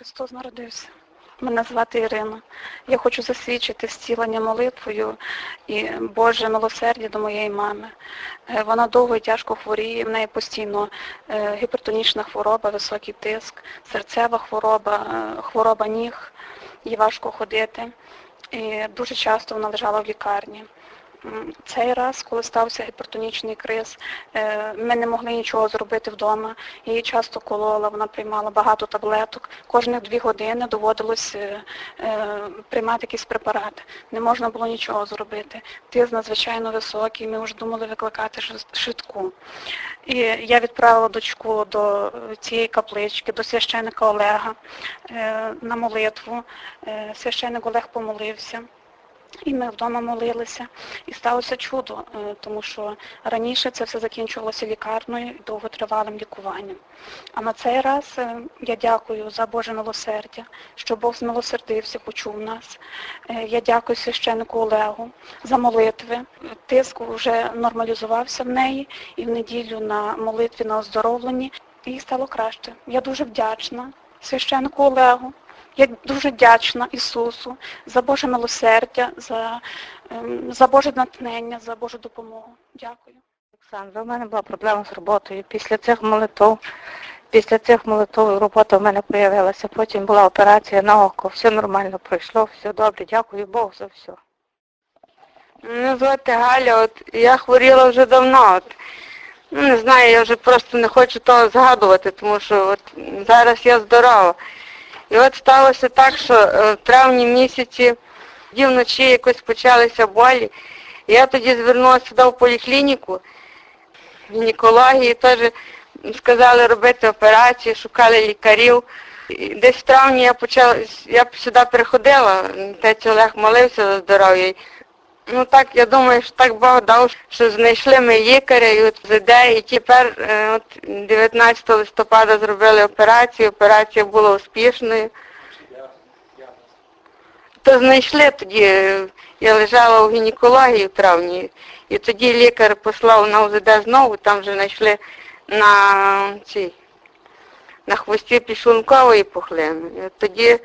Христос народився. Мене звати Ірина. Я хочу засвідчити зцілення молитвою і Боже милосердя до моєї мами. Е, Вона довго і тяжко хворіє, в неї постійно е, гіпертонічна хвороба, високий тиск, серцева хвороба, е, хвороба ніг, їй важко ходити. І дуже часто вона лежала в лікарні. Цей раз, коли стався гіпертонічний криз, е, ми не могли нічого зробити вдома. Її часто колола, вона приймала багато таблеток. Кожні дві години доводилось е, е, приймати якісь препарати. Не можна було нічого зробити. Тиск надзвичайно високий, ми вже думали викликати швидку. І я відправила дочку до цієї каплички, до священика Олега на молитву. Священик Олег помолився. І ми вдома молилися. І сталося чудо, е, тому що раніше це все закінчувалося лікарною і довготривалим лікуванням. А на цей раз е, я дякую за Боже милосердя, що Бог змилосердився, почув нас. Е, Я дякую священнику Олегу за молитви. Тиск вже нормалізувався в неї і в неділю на молитві на оздоровленні. І стало краще. Я дуже вдячна священнику Олегу. Я дуже вдячна Ісусу за Боже милосердя, за, ем, за Боже натхнення, за Божу допомогу. Дякую. Олександра, у мене була проблема з роботою. Після цих молитв, після цих молитв робота в мене з'явилася. Потім була операція на око. Все нормально пройшло, все добре. Дякую Богу за все. Мене звати Галя, от я хворіла вже давно. От, ну, не знаю, я вже просто не хочу того згадувати, тому що от зараз я здорова. І от сталося так, що е, в травні місяці вночі якось почалися болі. Я тоді звернулася сюди в поліклініку, в гінекології теж сказали робити операції, шукали лікарів. І Десь в травні я почала, я сюди приходила, отець Олег молився за здоров'я. Ну так, я думаю, що так Бог дав, що знайшли ми лікаря і от ЗД, і тепер е, от 19 листопада зробили операцію, операція була успішною. То знайшли тоді, е, я лежала у гінекології в травні, і тоді лікар послав на УЗД знову, там вже знайшли на цій, на хвості підшлункової пухлини. І тоді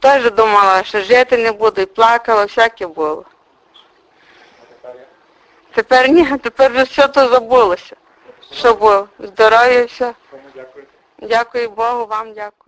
теж думала, що жити не буду, і плакала, всяке було. Тепер ні, тепер вже все то забулося. Що було? Здоров'я все. Дякую Богу, вам дякую.